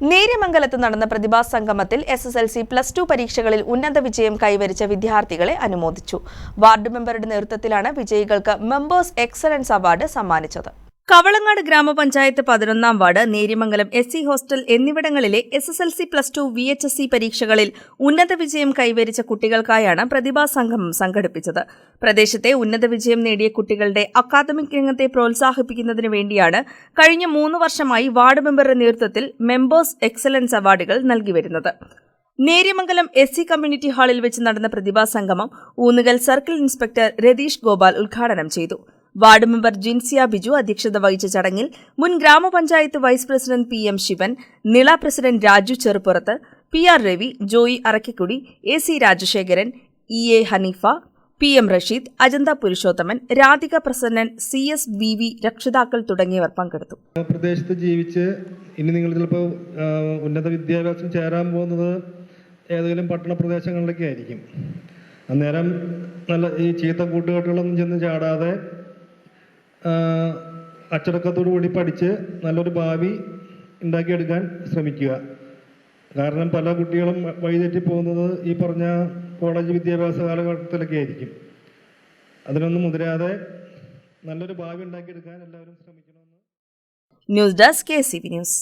നേര്യമംഗലത്ത് നടന്ന പ്രതിഭാ സംഗമത്തിൽ S S L C plus two പരീക്ഷകളിൽ ഉന്നത വിജയം കൈവരിച്ച വിദ്യാർത്ഥികളെ അനുമോദിച്ചു. വാർഡ് മെമ്പറുടെ നേതൃത്വത്തിലാണ് വിജയികൾക്ക് മെമ്പേഴ്സ് എക്സലൻസ് അവാർഡ് സമ്മാനിച്ചത്. കവളങ്ങാട് ഗ്രാമപഞ്ചായത്ത് പതിനൊന്നാം ward Neriamangalam S C hostel എന്നിവിടങ്ങളിലെ S S L C plus two V H S C പരീക്ഷകളിൽ ഉന്നത വിജയം കൈവരിച്ച കുട്ടികൾക്കായാണ് പ്രതിഭാ സംഗമം സംഘടിപ്പിച്ചത്. പ്രദേശത്തെ ഉന്നത വിജയം നേടിയ കുട്ടികളുടെ അക്കാദമിക് രംഗത്തെ പ്രോത്സാഹിപ്പിക്കുന്നതിന് വേണ്ടിയാണ് കഴിഞ്ഞ മൂന്ന് വർഷമായി വാർഡ് മെമ്പറുടെ നേതൃത്വത്തിൽ മെമ്പേഴ്സ് എക്സലൻസ് അവാർഡുകൾ നൽകിവരുന്നത് നേര്യമംഗലം എസ് സി കമ്മ്യൂണിറ്റി ഹാളിൽ വെച്ച് നടന്ന പ്രതിഭാ സംഗമം ഊന്നുകൽ സർക്കിൾ ഇൻസ്പെക്ടർ രതീഷ് ഗോപാൽ ഉദ്ഘാടനം ചെയ്തു. വാർഡ് മെമ്പർ ജിൻസിയ ബിജു അധ്യക്ഷത വഹിച്ച ചടങ്ങിൽ മുൻ ഗ്രാമപഞ്ചായത്ത് vice president P M Sivan Nila president Raju Cheruppurath P R Ravi Joy Arakkikudi A C Rajasekharan E A Haneefa P M Rasheed Ajantha Purushothaman Radhika Prasannan C S B V രക്ഷിതാക്കൾ തുടങ്ങിയവർ പങ്കെടുത്തു. പ്രദേശത്ത് ജീവിച്ച് ഇനി നിങ്ങൾ ചിലപ്പോൾ ഉന്നത വിദ്യാഭ്യാസം ചേരാൻ പോകുന്നത് ഏതെങ്കിലും പട്ടണ പ്രദേശങ്ങളിലൊക്കെ ആയിരിക്കും. അന്നേരം നല്ല ഈ ചീത്ത കൂട്ടുകെട്ടുകളൊന്നും ചെന്ന് ചാടാതെ അച്ചടക്കത്തോടു കൂടി പഠിച്ച് നല്ലൊരു ഭാവി ഉണ്ടാക്കിയെടുക്കാൻ ശ്രമിക്കുക. കാരണം പല കുട്ടികളും വഴിതെറ്റി പോകുന്നത് ഈ പറഞ്ഞ കോളേജ് വിദ്യാഭ്യാസ കാലഘട്ടത്തിലൊക്കെ ആയിരിക്കും. അതിനൊന്നും മുതിരാതെ നല്ലൊരു ഭാവി ഉണ്ടാക്കിയെടുക്കാൻ എല്ലാവരും ശ്രമിക്കണമെന്ന് news desk K C news